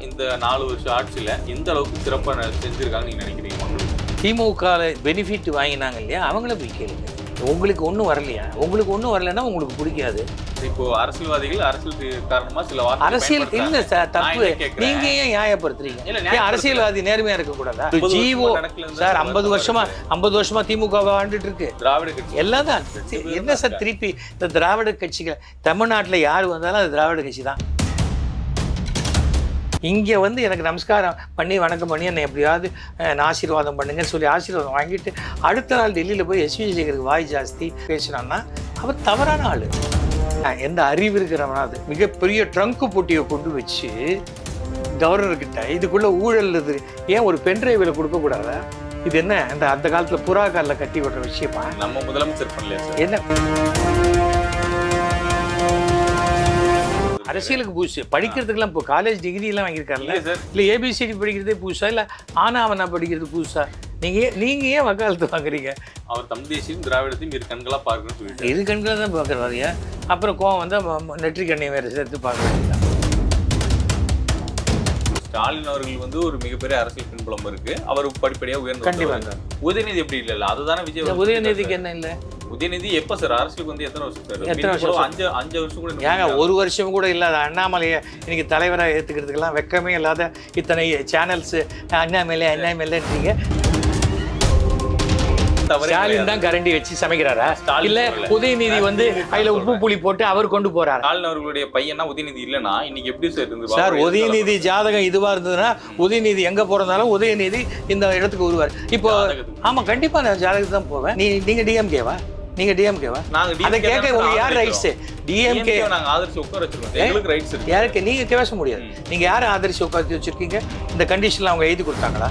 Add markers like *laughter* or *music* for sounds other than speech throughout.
இந்த நாலு வருஷம் ஆட்சியில எந்த அளவுக்கு சிறப்பா ந- செஞ்சிருக்காங்கன்னு நீங்க நினைக்கிறீங்க மக்களுக்கு திமுக பெனிஃபிட் வாங்கினாங்க இல்லையா? அவங்கள போய் கேளுங்க. உங்களுக்கு ஒன்றும் வரலையா? உங்களுக்கு ஒன்றும் வரலைன்னா உங்களுக்கு பிடிக்காது. இப்போ அரசியல்வாதிகள் அரசியல் காரணமா சில அரசியல். இல்ல சார் தப்பு? நீங்க ஏன் நியாயப்படுத்துறீங்க? இல்ல. அரசியல்வாதி நேர்மையா இருக்க கூடாதா? 50 ஜீவோ சார் ஐம்பது வருஷமா ஐம்பது வருஷமா திமுக வாழ்ந்துட்டு இருக்கு. திராவிட கட்சி. எல்லாம் தான் என்ன சார் திருப்பி இந்த திராவிட கட்சிகள்? தமிழ்நாட்டில் யார் வந்தாலும் அது திராவிட கட்சி தான். இங்கே வந்து எனக்கு நமஸ்காரம் பண்ணி வணக்கம் பண்ணி என்னை எப்படியாவது நான் ஆசீர்வாதம் பண்ணுங்கன்னு சொல்லி ஆசீர்வாதம் வாங்கிட்டு அடுத்த நாள் டெல்லியில் போய் எஸ்வி சேகருக்கு வாய் ஜாஸ்தி பேசினான்னா அவர் தவறான ஆள். எந்த அறிவு இருக்கிறவனாது மிகப்பெரிய ட்ரங்கு போட்டியை கொண்டு வச்சு கவர்னர்கிட்ட இதுக்குள்ள ஊழல் இது ஏன் ஒரு பென் டிரைவில் கொடுக்கக்கூடாதா இது என்ன? இந்த அந்த காலத்தில் புறா காலில் கட்டி விடுற விஷயமா? நம்ம முதலமைச்சர் பண்ணலையா சார்? என்ன? அரசியலுக்கு புதுசு படிக்கிறதுக்கெல்லாம் இப்போ காலேஜ் டிகிரி எல்லாம் வாங்கியிருக்காருல்ல? இல்ல ஏபிசிடி படிக்கிறதே புதுசா இல்லை ஆனா அவனா படிக்கிறது புதுசா நீங்க ஏன் நீங்க ஏன் வக்காலத்து வாங்குறீங்க? அவர் தமிழ் தேசியம் திராவிடத்தையும் இரு கண்களா பார்க்கணும்னு சொல்லிட்டு இரு கண்களை தான் பார்க்குறாருயா அப்புறம் கோவம் வந்து நெற்றி கண்ணையை வேறு சேர்த்து பார்க்க வேண்டியதான் ஸ்டாலின் அவர்கள் வந்து ஒரு மிகப்பெரிய அரசியல் பின்புலம் இருக்கு. அவர் படிப்படியா உயர்ந்து கண்டிப்பா. வந்தவர். உதயநிதி எப்படி இல்ல? அதுதானே விஜய் உதயநிதிக்கு என்ன இல்லை? உதயநிதி எப்ப சார் அரசியலுக்கு வந்து எத்தனை வருஷம் எத்தனை வருஷம்? அஞ்சு அஞ்சு வருஷம் கூட ஏங்க ஒரு வருஷம் கூட இல்லாத அண்ணாமலையை இன்னைக்கு தலைவராக ஏற்றுக்கிறதுக்கெல்லாம் வெக்கமே இல்லாத இத்தனை சேனல்ஸ் அண்ணாமலை அண்ணாமலைன்றீங்க. ஸ்டாலின். தான் கரண்டி வச்சு சமைக்கிறாரா? இல்ல. உதயநிதி வந்து அதுல உப்பு புளி போட்டு அவர் கொண்டு போறாரா? ஸ்டாலின் அவர்களுடைய பையனா உதயநிதி இல்லனா இன்னைக்கு எப்படி சார் சார் உதயநிதி ஜாதகம் இதுவா இருந்ததுன்னா உதயநிதி எங்க போறதாலும் உதயநிதி இந்த இடத்துக்கு வருவார். இப்போ. ஆமா கண்டிப்பா நான் ஜாதகத்துக்கு தான் போவேன். நீ நீங்க டிஎம்கேவா நீங்க டிஎம்கேவா நாங்க DMK கேட்க உங்களுக்கு யார். ரைட்ஸ் டிஎம்கே நாங்க ஆதரிச்சு உட்கார வச்சிருக்கோம் எங்களுக்கு ரைட்ஸ் இருக்கு. யாருக்கு? நீங்க பேச முடியாது. நீங்க யாரை ஆதரிச்சு உட்காந்து வச்சிருக்கீங்க? இந்த கண்டிஷன்ல அவங்க எழுதி கொடுத்தாங்களா?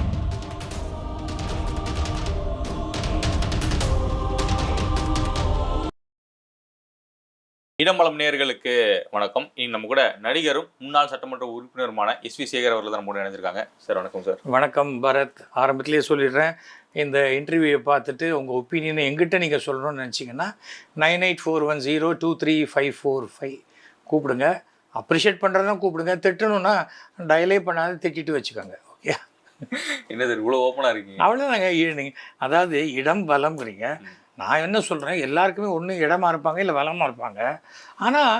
இடம்பலம் நேயர்களுக்கு வணக்கம். இன்னைக்கு நம்ம கூட நடிகரும் முன்னாள் சட்டமன்ற உறுப்பினருமான எஸ் வி சேகர் அவர்கள் தான் நம்ம இணைஞ்சிருக்காங்க சார் வணக்கம் சார். வணக்கம் பரத். ஆரம்பத்திலேயே சொல்லிடுறேன். இந்த இன்டர்வியூவை பார்த்துட்டு உங்கள் ஒப்பீனியனை எங்கிட்ட நீங்கள் சொல்லணும்னு நினச்சிங்கன்னா nine eight four one zero two three five four five கூப்பிடுங்க. அப்ரிஷியேட் பண்ணுறதுனா கூப்பிடுங்க. திட்டணும்னா டயலே பண்ணாத திட்டிட்டு வச்சுக்கோங்க. ஓகே? *laughs* என்ன சார் இவ்வளவு ஓப்பனா இருக்கீங்க? அவ்வளோதாங்க நீங்கள் அதாவது இடம் வளம்ங்கிறீங்க. நான் என்ன சொல்கிறேன் எல்லாருக்குமே ஒன்று இடமா இருப்பாங்க இல்லை வளமாக இருப்பாங்க. ஆனால்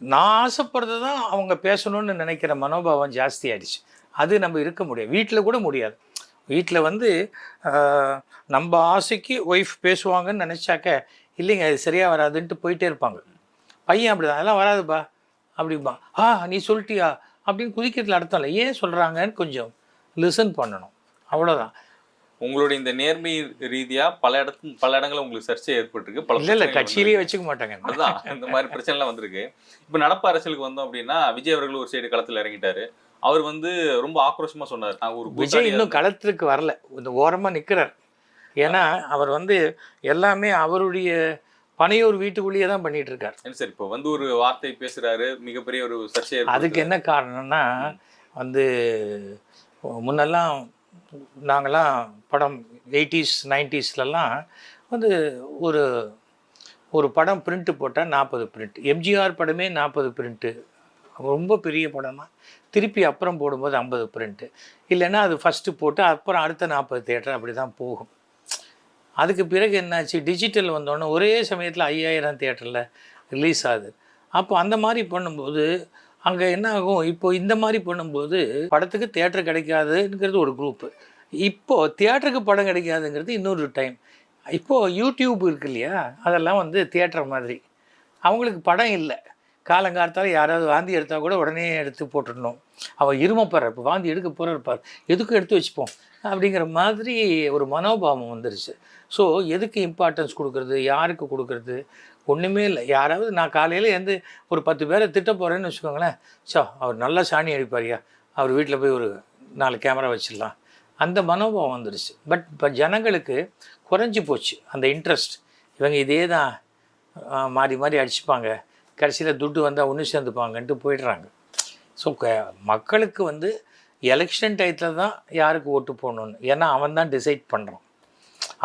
நான் ஆசைப்படுறது தான் அவங்க பேசணும்னு நினைக்கிற மனோபாவம் ஜாஸ்தி ஆயிடுச்சு அது நம்ம இருக்க முடியாது. வீட்டில் கூட முடியாது. வீட்டில் வந்து நம்ம ஆசைக்கு ஒய்ஃப் பேசுவாங்கன்னு நினச்சாக்க இல்லைங்க அது சரியாக வராதுன்ட்டு போயிட்டே இருப்பாங்க. பையன் அப்படிதான். அதெல்லாம் வராதுப்பா. அப்படிம்பா ஆ நீ சொல்லிட்டியா? அப்படின்னு குதிக்கிறதுல அர்த்தம் இல்லை. ஏன் சொல்கிறாங்கன்னு கொஞ்சம் லிசன் பண்ணணும். அவ்வளோதான் உங்களுடைய இந்த நேர்மை ரீதியா பல இடத்து பல இடங்கள்ல உங்களுக்கு சர்ச்சை ஏற்பட்டிருக்கு. பல இல்லை கட்சியிலேயே வச்சுக்க மாட்டாங்க. அதுதான் இந்த மாதிரி பிரச்சனைலாம் வந்திருக்கு. இப்ப நடப்பு அரசியலுக்கு வந்தோம் அப்படின்னா விஜய் அவர்கள் ஒரு சைடு களத்துல இறங்கிட்டாரு. அவர் வந்து ரொம்ப ஆக்ரோஷமா சொன்னார். நான் ஒரு விஜய் இன்னும் களத்துக்கு வரல. இந்த ஓரமாக நிற்கிறார் ஏன்னா அவர் வந்து எல்லாமே அவருடைய பனையூர் வீட்டுக்குள்ளேயே தான் பண்ணிட்டு இருக்கார் என்ன சார். இப்போ வந்து ஒரு வார்த்தை பேசுறாரு. மிகப்பெரிய ஒரு சர்ச்சை அதுக்கு என்ன காரணம்னா வந்து முன்னெல்லாம் நாங்களாம் படம் எயிட்டிஸ் நைன்டிஸ்லலாம் வந்து ஒரு ஒரு படம் பிரிண்ட்டு போட்டால் நாற்பது பிரிண்ட் எம்ஜிஆர் படமே நாற்பது பிரிண்ட்டு ரொம்ப பெரிய படமாக திருப்பி அப்புறம் போடும்போது ஐம்பது பிரிண்ட்டு இல்லைன்னா அது ஃபஸ்ட்டு போட்டு அப்புறம் அடுத்த நாற்பது தேட்டர் அப்படி தான் போகும். அதுக்கு பிறகு என்னாச்சு? டிஜிட்டல் வந்தோடனே ஒரே சமயத்தில் ஐயாயிரம் தேட்டரில் ரிலீஸ் ஆகுது. அப்போ அந்த மாதிரி பண்ணும்போது அங்கே என்ன ஆகும்? இப்போ இந்த மாதிரி பண்ணும்போது படத்துக்கு தேட்டர் கிடைக்காதுங்கிறது ஒரு குரூப்பு இப்போது தியேட்டருக்கு படம் கிடைக்காதுங்கிறது இன்னொரு டைம் இப்போது யூடியூப் இருக்கு இல்லையா? அதெல்லாம் வந்து தியேட்டர் மாதிரி. அவங்களுக்கு படம் இல்லை. காலங்காலத்தால் யாராவது வாந்தி எடுத்தால் கூட உடனே எடுத்து போட்டுடணும். அவள் இருமப்பார் இப்போ வாந்தி எடுக்க போகிற இருப்பார் எதுக்கும் எடுத்து வச்சுப்போம்? அப்படிங்கிற மாதிரி ஒரு மனோபாவம் வந்துருச்சு. ஸோ எதுக்கு இம்பார்ட்டன்ஸ் கொடுக்குறது? யாருக்கு கொடுக்குறது? ஒன்றுமே இல்லை. யாராவது நான் காலையில் எந்த ஒரு பத்து பேரை திட்ட போகிறேன்னு வச்சுக்கோங்களேன். சோ அவர் நல்லா சாணி அடிப்பாரியா அவர் வீட்டில் போய் ஒரு நாலு கேமரா வச்சிடலாம். அந்த மனோபாவம் வந்துடுச்சு பட் இப்போ ஜனங்களுக்கு குறைஞ்சி போச்சு அந்த இன்ட்ரெஸ்ட். இவங்க இதே தான் மாறி மாறி அடிச்சுப்பாங்க. கடைசியில் துட்டு வந்தால் ஒன்று சேர்ந்துப்பாங்கன்ட்டு போயிடுறாங்க. ஸோ மக்களுக்கு வந்து எலெக்ஷன் டயத்தில் தான் யாருக்கு ஓட்டு போடணும்னு. ஏன்னா அவன் தான் டிசைட் பண்ணுறான்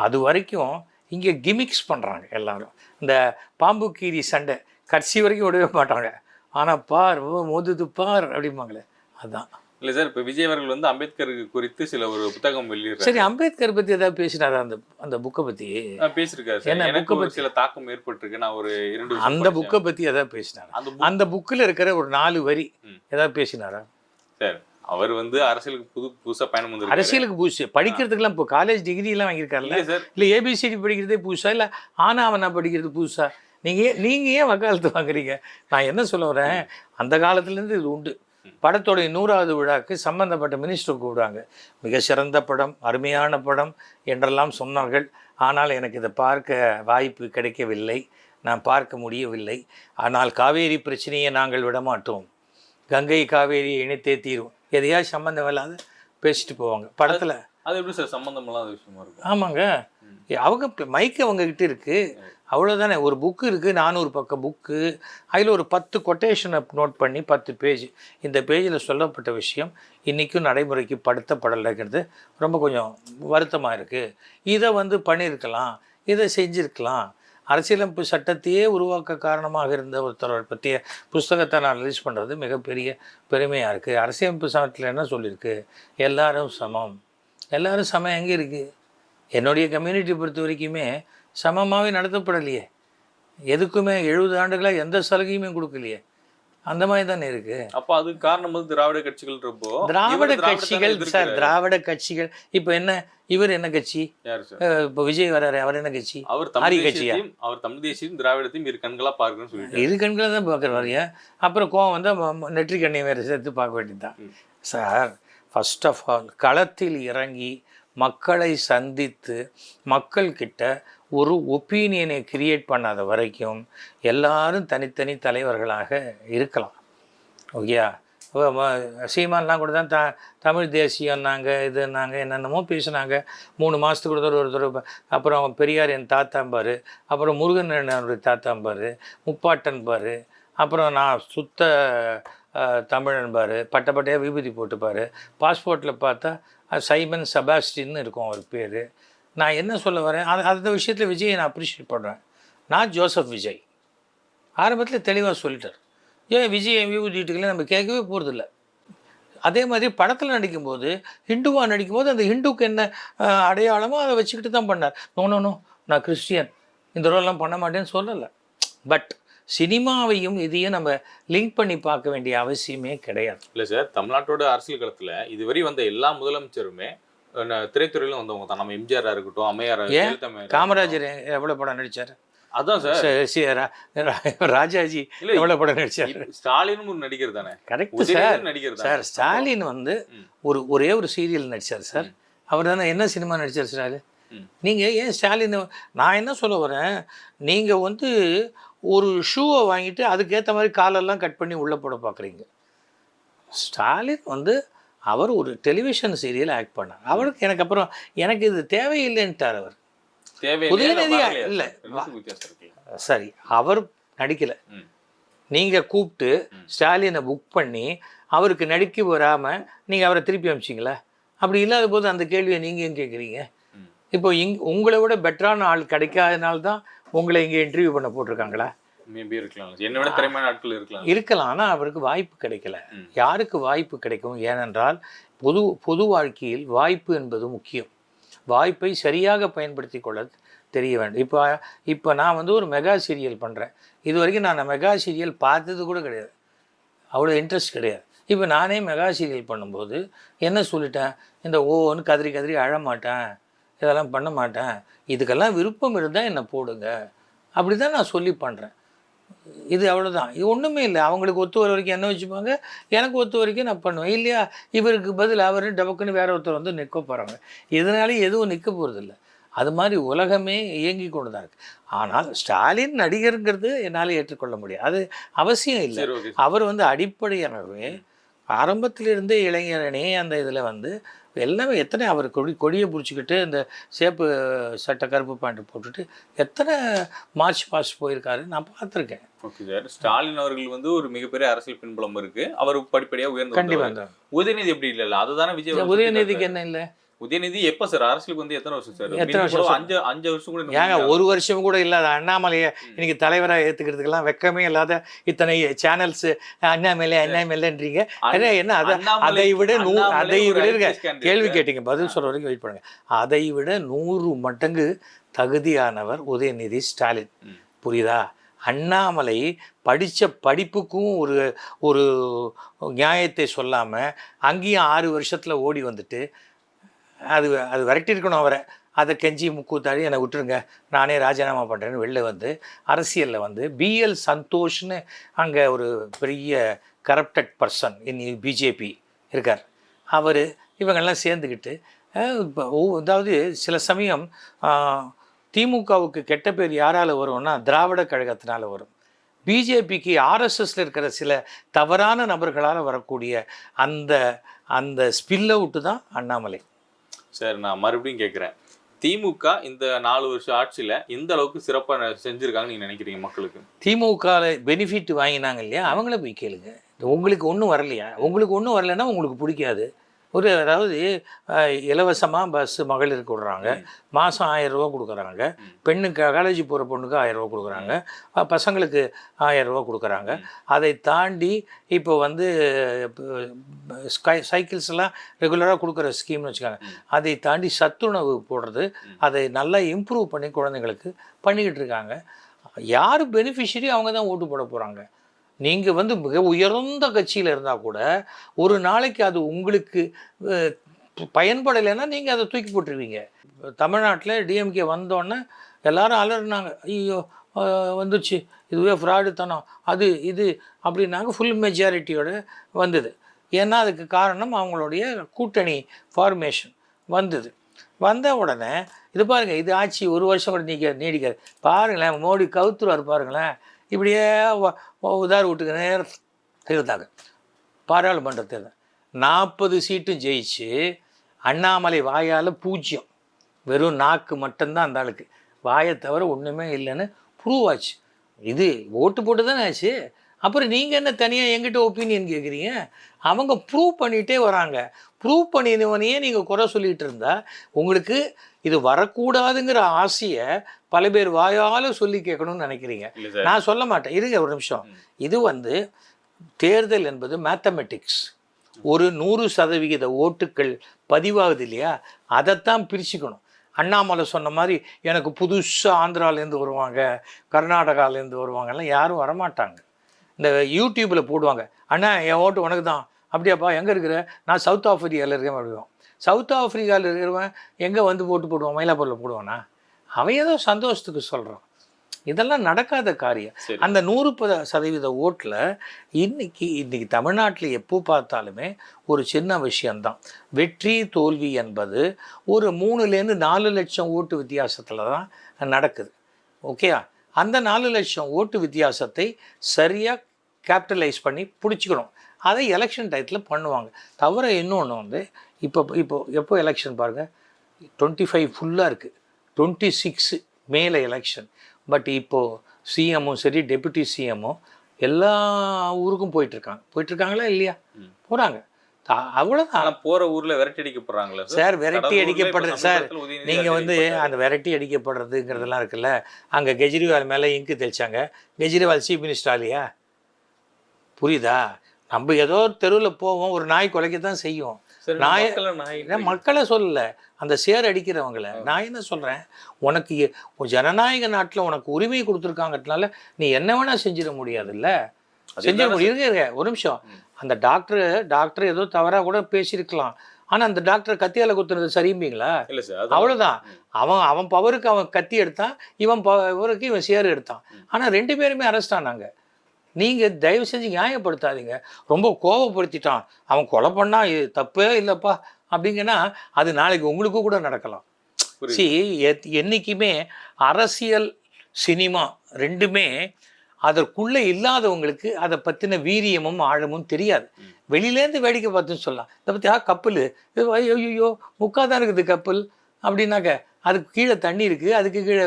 அது வரைக்கும் இங்கே கிமிக்ஸ் பண்ணுறாங்க எல்லோரும். இந்த பாம்பு கீரி சண்டை கடைசி வரைக்கும் விடவே மாட்டாங்க. ஆனால் பார் மோதுது பார் அப்படிம்பாங்களே அதான். இல்ல சார் இப்ப விஜய் அவர்கள் வந்து அம்பேத்கர் குறித்து சில ஒரு புத்தகம் வெளியிடுறாரு. சரி அம்பேத்கர் பற்றி ஏதாவது பேசினாரா அந்த அந்த புக்கை பற்றி பேசியிருக்காரு எனக்கு book ஒரு சில தாக்கம் ஏற்பட்டிருக்கு. நான் ஒரு இரண்டு அந்த. புக்கை பற்றி ஏதாவது பேசினாரா? அந்த புக்கில் இருக்கிற ஒரு நாலு வரி. ஏதாவது பேசினாரா? சார் அவர் வந்து அரசியலுக்கு புது புதுசா பயணம் வந்து அரசியலுக்கு புதுசு. படிக்கிறதுக்கெல்லாம் இப்போ காலேஜ் டிகிரி எல்லாம் வாங்கியிருக்காருல்ல? இல்ல சார். இல்லை ஏபிசிடி படிக்கிறதே புதுசா? இல்லை ஆனாவனா படிக்கிறது புதுசா? நீங்க ஏன் நீங்க ஏன் வக்காலத்து வாங்குறீங்க? நான் என்ன சொல்ல வரேன்? அந்த காலத்துலேருந்து இது உண்டு. படத்தோடைய நூறாவது விழாக்கு சம்பந்தப்பட்ட மினிஸ்டர் கூப்பிடுவாங்க. மிக சிறந்த படம் அருமையான படம் என்றெல்லாம் சொன்னார்கள். ஆனால் எனக்கு இதை பார்க்க வாய்ப்பு கிடைக்கவில்லை. நான் பார்க்க முடியவில்லை. ஆனால் காவேரி பிரச்சனையை நாங்கள் விடமாட்டோம். கங்கை காவேரியை இணைத்தே தீரும். எதையாவது சம்பந்தம் இல்லாத பேசிட்டு போவாங்க. படத்துல. அது எப்படி சார்? சம்பந்தம் இல்லாத விஷயமா இருக்கும்? ஆமாங்க. அவங்க மைக் அவங்க கிட்ட இருக்கு. அவ்வளோதானே ஒரு புக்கு இருக்கு நானூறு பக்கம் புக்கு அதில் ஒரு பத்து கொட்டேஷனை நோட் பண்ணி பத்து பேஜ் இந்த பேஜில் சொல்லப்பட்ட விஷயம் இன்றைக்கும் நடைமுறைக்கு படுத்தப்படலைங்கிறது ரொம்ப கொஞ்சம் வருத்தமாக இருக்குது இதை வந்து பண்ணியிருக்கலாம். இதை செஞ்சுருக்கலாம். அரசியலமைப்பு சட்டத்தையே உருவாக்க காரணமாக இருந்த ஒருத்தரை பற்றிய புஸ்தகத்தை நான் ரிலீஸ் பண்ணுறது மிகப்பெரிய பெருமையாக இருக்குது அரசியலமைப்பு சட்டத்தில் என்ன சொல்லியிருக்கு எல்லாரும் சமம். எல்லாரும் சமம் எங்கே இருக்குது என்னுடைய கம்யூனிட்டி பொறுத்த வரைக்குமே சமமாகவே நடத்தப்படலையே. எதுக்குமே எழுபது ஆண்டுகளாக எந்த சலுகையுமே கொடுக்கலையே. அந்த மாதிரி தானே இருக்குது அப்ப அதுக்கு காரணம் வந்து திராவிட கட்சிகள் திராவிட கட்சிகள் சார். திராவிட கட்சிகள். இப்போ என்ன இவர் என்ன கட்சி? இப்போ விஜய் வராரு அவர் என்ன கட்சி? அவர் தமிழ் கட்சியா? அவர் தமிழ் தேசியத்தையும் திராவிடத்தையும் இரு கண்களா பார்க்கணும்னு சொல்லிட்டு இரு கண்களை தான் பார்க்குறாருயா அப்புறம் கோவம் வந்தால் நெற்றி கண்ணியை வேறு சேர்த்து பார்க்க வேண்டியதுதான். சார் ஃபர்ஸ்ட் ஆஃப் ஆல் களத்தில் இறங்கி மக்களை சந்தித்து மக்கள்கிட்ட ஒரு ஒப்பீனியனை கிரியேட் பண்ணாத வரைக்கும் எல்லாரும் தனித்தனி தலைவர்களாக இருக்கலாம். ஓகேயா சீமான்லாம் கூட தான் த தமிழ் தேசியம்னாங்க நாங்கள் என்னென்னமோ பேசுனாங்க. மூணு மாதத்துக்கு ஒரு தடவை ஒரு தடவை அப்புறம் பெரியார் என் தாத்தாம்பார் அப்புறம் முருகன் என்னுடைய தாத்தாம்பார் முப்பாட்டன்பார் அப்புறம் நான் சுத்த தமிழன்பார் பட்டப்பட்டையாக விபூதி போட்டுப்பார் பாஸ்போர்ட்டில் பார்த்தா சைமன் செபாஸ்டின்னு இருக்கும் அவர் பேர். நான் என்ன சொல்ல வரேன்? அது அந்த விஷயத்தில் விஜயை நான் அப்ரிஷியேட் பண்ணுறேன் நான் ஜோசப் விஜய் ஆரம்பத்தில் தெளிவாக சொல்லிட்டார். ஏன் விஜய் விபூதிட்டுகளை நம்ம கேட்கவே போகிறதில்ல அதே மாதிரி படத்தில் நடிக்கும்போது ஹிந்துவாக நடிக்கும்போது அந்த ஹிந்துக்கு என்ன அடையாளமோ அதை வச்சுக்கிட்டு தான் பண்ணார். நோ நோ நான் கிறிஸ்டியன். இந்த ரோல்லாம் பண்ண மாட்டேன்னு சொல்லலை. பட் சினிமாவையும் இதையும் நம்ம லிங்க் பண்ணி பார்க்க வேண்டிய அவசியமே கிடையாது. இல்லை சார் தமிழ்நாட்டோட அரசியல் களத்தில் இதுவரை வந்த எல்லா முதலமைச்சருமே அஹ், திரைத்துறையில வந்தவங்க தான். நம்ம எம்ஜிஆரா இருக்கட்டும் அம்மையாரா காமராஜர் எவ்வளோ படம் நடித்தார் அதான் சார். ராஜாஜி இல்ல எவ்வளோ படம் நடித்தார் ஸ்டாலினும் ஒரு நடிகர் தானே? Correct sir. நடிகர் சார் ஸ்டாலின் வந்து. ஒரு ஒரே ஒரு சீரியல் நடிச்சார் சார். அவர் தானே என்ன சினிமா நடிச்சார் ஸ்டாலின் ம். நீங்கள் ஏன் ஸ்டாலின் நான் என்ன சொல்ல வரேன்? நீங்கள் வந்து ஒரு ஷூவை வாங்கிட்டு அதுக்கேற்ற மாதிரி காலெல்லாம் கட் பண்ணி உள்ளே போட பார்க்குறீங்க ஸ்டாலின் வந்து அவர் ஒரு டெலிவிஷன் சீரியல் ஆக்ட் பண்ணார் அவருக்கு எனக்கு அப்புறம் எனக்கு இது தேவையில்லைன்ட்டார் அவர் உதயநிதி இல்ல. சார்? அவர் நடிக்கலை. நீங்கள் கூப்பிட்டு. ஸ்டாலினை புக் பண்ணி அவருக்கு நடிக்க வராமல் நீங்கள் அவரை திருப்பி அனுப்பிச்சிங்களா அப்படி இல்லாத போது அந்த கேள்வியை நீங்கள் ஏன் கேட்குறீங்க. இப்போ இங் உங்களை விட பெட்டரான ஆள் கிடைக்காதனால தான் உங்களை இங்கே இன்டர்வியூ பண்ண போட்டிருக்காங்களா மேபி இருக்கலாம். என்னை விட திறமையான ஆட்கள் இருக்கலாம். இருக்கலாம். ஆனால் அவருக்கு வாய்ப்பு கிடைக்கல. யாருக்கு வாய்ப்பு கிடைக்கும்? ஏனென்றால் பொது பொது வாழ்க்கையில் வாய்ப்பு என்பது முக்கியம். வாய்ப்பை சரியாக பயன்படுத்தி கொள்ள தெரிய வேண்டும். இப்போ இப்போ நான் வந்து ஒரு மெகா சீரியல் பண்ணுறேன் இது வரைக்கும் நான் மெகா சீரியல் பார்த்தது கூட கிடையாது. அவ்வளோ இன்ட்ரெஸ்ட் கிடையாது. இப்போ நானே மெகா சீரியல் பண்ணும்போது என்ன சொல்லிட்டேன்? இந்த ஓன்னு கதறி கதறி அழ மாட்டேன் இதெல்லாம் பண்ண மாட்டேன். இதுக்கெல்லாம் விருப்பம் இருந்தால் என்னை போடுங்க. அப்படி தான் நான் சொல்லி பண்ணுறேன் இது அவ்வளோதான் இது ஒன்றுமே இல்லை. அவங்களுக்கு ஒத்து வர வரைக்கும் என்ன வச்சுப்பாங்க? எனக்கு ஒத்து வரைக்கும் நான் பண்ணுவேன். இல்லையா? இவருக்கு பதில் அவர் டபக்குன்னு வேற ஒருத்தர் வந்து நிற்க போகிறாங்க இதனால எதுவும் நிற்க போகிறதில்ல அது மாதிரி உலகமே இயங்கி கொண்டு தான் இருக்கு. ஆனால் ஸ்டாலின் நடிகருங்கிறது என்னால் ஏற்றுக்கொள்ள முடியாது. அது அவசியம் இல்லை. அவர் வந்து அடிப்படையாகவே ஆரம்பத்திலிருந்தே இளைஞரணி அந்த இதில் வந்து எல்லாமே எத்தனை அவர் கொடி கொடியை பிடிச்சிக்கிட்டு இந்த சேப்பு சட்டை கருப்பு பேண்ட் போட்டுட்டு எத்தனை மார்ச் பாஸ்ட் போயிருக்காரு நான் பார்த்துருக்கேன். Okay sir. ஸ்டாலின் அவர்கள் வந்து ஒரு மிகப்பெரிய அரசியல் பின்புலம் இருக்கு. அவர் படிப்படியா உயர்ந்து கண்டிப்பாக. உதயநிதி எப்படி இல்ல? அதுதானே விஜய் உதயநிதிக்கு. என்ன இல்லை? உதயநிதி எப்ப சார்? அரசியலுக்கு வந்து எத்தனை வருஷம் சார்? எத்தனை வருஷம்? அஞ்சு அஞ்சு வருஷம் கூட ஏங்க ஒரு வருஷம் கூட இல்லாத அண்ணாமலையை இன்னைக்கு தலைவராக ஏற்றுக்கிறதுக்கெல்லாம் வெக்கமே இல்லாத இத்தனை சேனல்ஸ் அண்ணாமலை அண்ணாமலைன்றீங்க. அண்ணா- என்ன அதை விட நூ அதை விட. கேள்வி கேட்டீங்க பதில் சொல்ற வரைக்கும் வெயிட் பண்ணுங்க. அதை விட நூறு மடங்கு தகுதியானவர் உதயநிதி ஸ்டாலின். புரியுதா? அண்ணாமலை படித்த படிப்புக்கும் ஒரு ஒரு நியாயத்தை சொல்லாமல் அங்கேயும் ஆறு வருஷத்தில் ஓடி வந்துட்டு அது அது விரட்டியிருக்கணும் அவரை. அதை கெஞ்சி முக்கூத்தாடி என்னை விட்டுருங்க. நானே ராஜினாமா பண்ணுறேன்னு வெளில வந்து அரசியலில் வந்து பிஎல் சந்தோஷ்னு அங்கே ஒரு பெரிய கரப்டட் பர்சன் இன் பிஜேபி இருக்கார். அவர் இவங்கெல்லாம் சேர்ந்துக்கிட்டு அதாவது சில சமயம் திமுகவுக்கு கெட்ட பேர் யாரால் வரும்னா திராவிட கழகத்தினால் வரும். பிஜேபிக்கு ஆர்எஸ்எஸ்ல இருக்கிற சில தவறான நபர்களால் வரக்கூடிய அந்த அந்த ஸ்பில் அவுட்டு தான் அண்ணாமலை. சரி நான் மறுபடியும் கேட்குறேன் திமுக இந்த நாலு வருஷம் ஆட்சியில் எந்த அளவுக்கு சிறப்பா செஞ்சுருக்காங்கன்னு செஞ்சிருக்காங்கன்னு நீங்க நினைக்கிறீங்க மக்களுக்கு? திமுகவில் பெனிஃபிட் வாங்கினாங்க இல்லையா? அவங்கள போய் கேளுங்க. உங்களுக்கு ஒன்றும் வரலையா? உங்களுக்கு ஒன்றும் வரலைன்னா உங்களுக்கு பிடிக்காது. ஒரு அதாவது இலவசமாக பஸ்ஸு மகளிருக்கு விடுறாங்க மாதம் ஆயிரம் ரூபா கொடுக்குறாங்க. பெண்ணுக்கு காலேஜ் போகிற பொண்ணுக்கு ஆயிரம் ரூபா கொடுக்குறாங்க. பசங்களுக்கு ஆயிரம் ரூபா கொடுக்குறாங்க. அதை தாண்டி இப்போ வந்து ஸ்கை சைக்கிள்ஸ் எல்லாம் ரெகுலராக கொடுக்குற ஸ்கீம்னு வச்சுக்காங்க. அதை தாண்டி சத்துணவு போடுறது. அதை நல்லா இம்ப்ரூவ் பண்ணி குழந்தைங்களுக்கு பண்ணிக்கிட்டு இருக்காங்க. யார் பெனிஃபிஷரி அவங்க தான் ஓட்டு போட போகிறாங்க நீங்கள் வந்து மிக உயர்ந்த கட்சியில் இருந்தால் கூட ஒரு நாளைக்கு அது உங்களுக்கு பயன்படலைன்னா நீங்கள் அதை தூக்கி போட்டுருவீங்க. தமிழ்நாட்டில் டிஎம்கே வந்தோடனே எல்லாரும் அலறினாங்க. ஐயோ வந்துச்சு. இதுவே ஃப்ராடு தனம் அது இது அப்படின்னாங்க ஃபுல் மெஜாரிட்டியோட வந்தது. ஏன்னா அதுக்கு காரணம் அவங்களுடைய கூட்டணி ஃபார்மேஷன் வந்தது. வந்த உடனே இது பாருங்கள் இது ஆட்சி ஒரு வருஷம் கூட நீக்க நீடிக்காது. பாருங்களேன் மோடி கவுத்துருவார் பாருங்களேன். இப்படியே உதார் வீட்டுக்கு நேரம் இருந்தாங்க பாராளுமன்ற தேர்தல். நாற்பது சீட்டும் ஜெயிச்சு அண்ணாமலை வாயால் பூஜ்ஜியம். வெறும் நாக்கு மட்டும்தான் அந்த ஆளுக்கு. வாயை தவிர ஒன்றுமே இல்லைன்னு ப்ரூவ் ஆச்சு. இது ஓட்டு போட்டு தானே ஆச்சு. அப்புறம் நீங்கள் என்ன தனியாக எங்கிட்ட ஒப்பீனியன் கேட்குறீங்க அவங்க ப்ரூவ் பண்ணிகிட்டே வராங்க. ப்ரூவ் பண்ணினவனையே நீங்கள் குறை சொல்லிகிட்டு இருந்தா உங்களுக்கு இது வரக்கூடாதுங்கிற ஆசையை பல பேர் வாயால் சொல்லி கேட்கணும்னு நினைக்கிறீங்க. நான் சொல்ல மாட்டேன். இருங்க ஒரு நிமிஷம். இது வந்து தேர்தல் என்பது மேத்தமெட்டிக்ஸ் ஒரு நூறு சதவிகித ஓட்டுக்கள் பதிவாகுது இல்லையா? அதைத்தான் பிரிச்சுக்கணும். அண்ணாமலை சொன்ன மாதிரி எனக்கு புதுசாக ஆந்திராலேருந்து வருவாங்க கர்நாடகாலேருந்து வருவாங்கலாம் யாரும் வரமாட்டாங்க. இந்த யூடியூப்பில் போடுவாங்க. அண்ணா என் ஓட்டு உனக்கு தான் அப்படியாப்பா எங்கே இருக்கிற? நான் சவுத் ஆஃப்ரிக்காவில் இருக்கேன் அப்படிவோம் சவுத் ஆஃப்ரிக்காவில் இருக்கிறவன் எங்கே வந்து ஓட்டு போடுவான்? மயிலாப்பூரில் போடுவானா? அவன் ஏதோ சந்தோஷத்துக்கு சொல்கிறான் இதெல்லாம் நடக்காத காரியம். அந்த நூறு பத சதவீத ஓட்டில் இன்னைக்கு இன்னைக்கு தமிழ்நாட்டில் எப்போ பார்த்தாலுமே ஒரு சின்ன விஷயம்தான். வெற்றி தோல்வி என்பது ஒரு மூணுலேருந்து நாலு லட்சம் ஓட்டு வித்தியாசத்தில் தான் நடக்குது. ஓகேயா? அந்த நாலு லட்சம் ஓட்டு வித்தியாசத்தை சரியாக கேபிட்டலைஸ் பண்ணி பிடிச்சிக்கணும். அதை எலெக்ஷன் டயத்தில் பண்ணுவாங்க. தவிர இன்னொன்று வந்து இப்போ இப்போ எப்போ எலெக்ஷன் பாருங்கள் டுவெண்ட்டி ஃபைவ் ஃபுல்லாக இருக்குது டுவெண்ட்டி சிக்ஸு மேலே எலெக்ஷன் பட் இப்போது சிஎம்மும் சரி டெபுட்டி சிஎம்மும் எல்லா ஊருக்கும் போயிட்டுருக்காங்க போயிட்டுருக்காங்களா இல்லையா. போகிறாங்க அவ்வளோதான் ஆனா போற ஊர்ல விரட்டி அடிக்கப்படுறாங்களா சார் விரட்டி அடிக்கப்படுறது சார் நீங்கள் வந்து அந்த விரட்டி அடிக்கப்படுறதுங்கிறதெல்லாம் இருக்குல்ல அங்கே கெஜ்ரிவால் மேலே இங்கு தெளிச்சாங்க. கெஜ்ரிவால் சீஃப் மினிஸ்டர் இல்லையா? புரியுதா? நம்ம ஏதோ ஒரு தெருவில் போவோம் ஒரு நாய் குலைக்க தான் செய்யும் நாய- மக்களை நாய் ஏன் மக்களை சொல்லல. அந்த சேர் அடிக்கிறவங்கள. நான் என்ன சொல்கிறேன் உனக்கு ஜனநாயக நாட்டில் உனக்கு உரிமை கொடுத்துருக்காங்கறதுனால நீ என்ன வேணா செஞ்சிட முடியாதுல்ல? செஞ்சிட இருங்க, ஒரு நிமிஷம். அந்த டாக்டர் டாக்டர் ஏதோ தவறாக கூட பேசியிருக்கலாம். ஆனால் அந்த டாக்டர் கத்தியால குத்துனது சரியும்பீங்களா? இல்ல சார் அது அவ்வளவுதான். ம். அவன் அவன் பவருக்கு அவன் கத்தி எடுத்தான் இவன் பவருக்கு இவன் சேர் எடுத்தான். ஆனால் ரெண்டு பேருமே அரெஸ்ட் ஆனாங்க. நீங்கள் தயவு செஞ்சு நியாயப்படுத்தாதீங்க. ரொம்ப கோவப்படுத்திட்டான். அவன் கொலை பண்ணா இது தப்பே இல்லைப்பா அப்படிங்கன்னா அது நாளைக்கு உங்களுக்கு கூட நடக்கலாம். சி என்னைக்குமே அரசியல் சினிமா ரெண்டுமே அதற்குள்ளே இல்லாதவங்களுக்கு அதை பற்றின வீரியமும் ஆழமும் தெரியாது. வெளியிலேருந்து வேடிக்கை பார்த்துன்னு சொல்லலாம். இதை பற்றி ஆ கப்பல். ஐயோ முக்காதான் இருக்குது கப்பல். அப்படின்னாக்க அதுக்கு கீழே தண்ணி இருக்குது அதுக்கு கீழே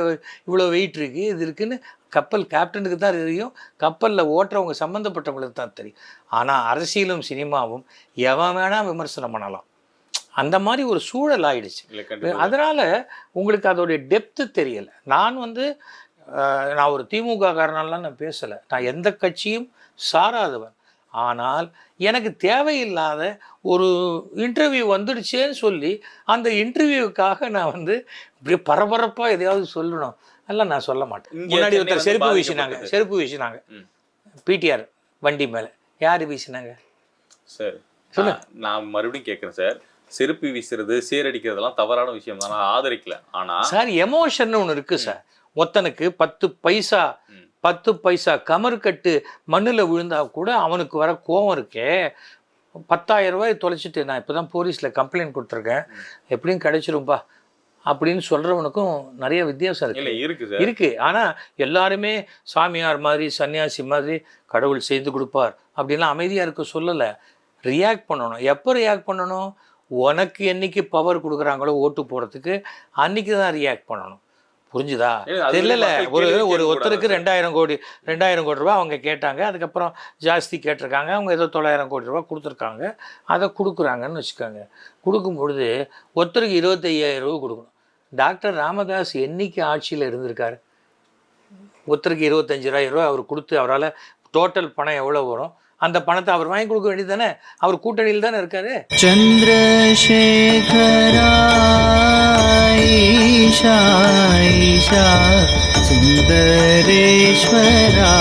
இவ்வளோ வெயிட் இருக்குது இது இருக்குன்னு கப்பல் கேப்டனுக்கு தான் தெரியும். கப்பலில் ஓட்டுறவங்க சம்மந்தப்பட்டவங்களுக்கு தான் தெரியும். ஆனால் அரசியலும் சினிமாவும் எவன் வேணால் விமர்சனம் பண்ணலாம். அந்த மாதிரி ஒரு சூழல் ஆயிடுச்சு. அதனால உங்களுக்கு அதோடைய டெப்த்து தெரியல. நான் வந்து நான் ஒரு திமுக காரனாலாம் நான் பேசலை. நான் எந்த கட்சியும் சாராதவன். ஆனால் எனக்கு தேவையில்லாத ஒரு இன்டர்வியூ வந்துடுச்சேன்னு சொல்லி அந்த இன்டர்வியூக்காக நான் வந்து இப்படியே பரபரப்பாக எதையாவது சொல்லணும். அதெல்லாம் நான் சொல்ல மாட்டேன். முன்னாடி ஒருத்தர் செருப்பு வீசினாங்க. செருப்பு வீசினாங்க. பிடிஆர் வண்டி மேலே. யார் வீசினாங்க? சரி நான் நான் மறுபடியும் கேட்கறேன் சார். செருப்பு வீசுறது சீரடிக்கிறதெல்லாம் தவறான விஷயம் தான் நான் ஆதரிக்கல. ஆனா சார் எமோஷன் ஒன்று இருக்கு சார். ஒருத்தனுக்கு பத்து பைசா. பத்து பைசா கமர்கட்டு மண்ணில் விழுந்தா கூட அவனுக்கு வர கோவம் இருக்கே. பத்தாயிரம் ரூபாய் தொலைச்சிட்டு நான் இப்போ தான் போலீஸில் கம்ப்ளைண்ட் கொடுத்துருக்கேன். எப்படியும் கிடைச்சிரும்பா அப்படின்னு சொல்கிறவனுக்கும் நிறைய வித்தியாசம் இருக்கு. இருக்கு சார். இருக்கு. ஆனால் எல்லாருமே சாமியார் மாதிரி சன்னியாசி மாதிரி கடவுள் செய்து கொடுப்பார் அப்படின்லாம் அமைதியாக இருக்க சொல்லலை. ரியாக்ட் பண்ணணும். எப்போ ரியாக்ட் பண்ணணும்? உனக்கு என்னைக்கு பவர் கொடுக்குறாங்களோ ஓட்டு போடுறதுக்கு அன்னைக்கு தான் ரியாக்ட் பண்ணணும். புரிஞ்சுதா? மக்கள் ஒரு ஒரு ஒருத்தருக்கு. ரெண்டாயிரம் கோடி ரெண்டாயிரம் கோடி ரூபாய் அவங்க கேட்டாங்க. அதுக்கப்புறம் ஜாஸ்தி கேட்டிருக்காங்க. அவங்க ஏதோ தொள்ளாயிரம் கோடி ரூபாய் கொடுத்துருக்காங்க. அதை கொடுக்குறாங்கன்னு வச்சுக்கோங்க. கொடுக்கும் பொழுது ஒருத்தருக்கு இருபத்தையாயிரம் ரூபாய் கொடுக்கணும். டாக்டர் ராமதாஸ் என்னைக்கு ஆட்சியில் இருந்திருக்காரு? ஒருத்தருக்கு இருபத்தஞ்சாயிரம் ரூபாய் அவர் கொடுத்து அவரால் டோட்டல் பணம் எவ்வளோ வரும்? அந்த பணத்தை அவர் வாங்கி கொடுக்க வேண்டியதானே அவர் கூட்டணியில் தானே இருக்காரு? சந்திரசேகரா ஈஷா ஈஷா சுந்தரேஸ்வரா.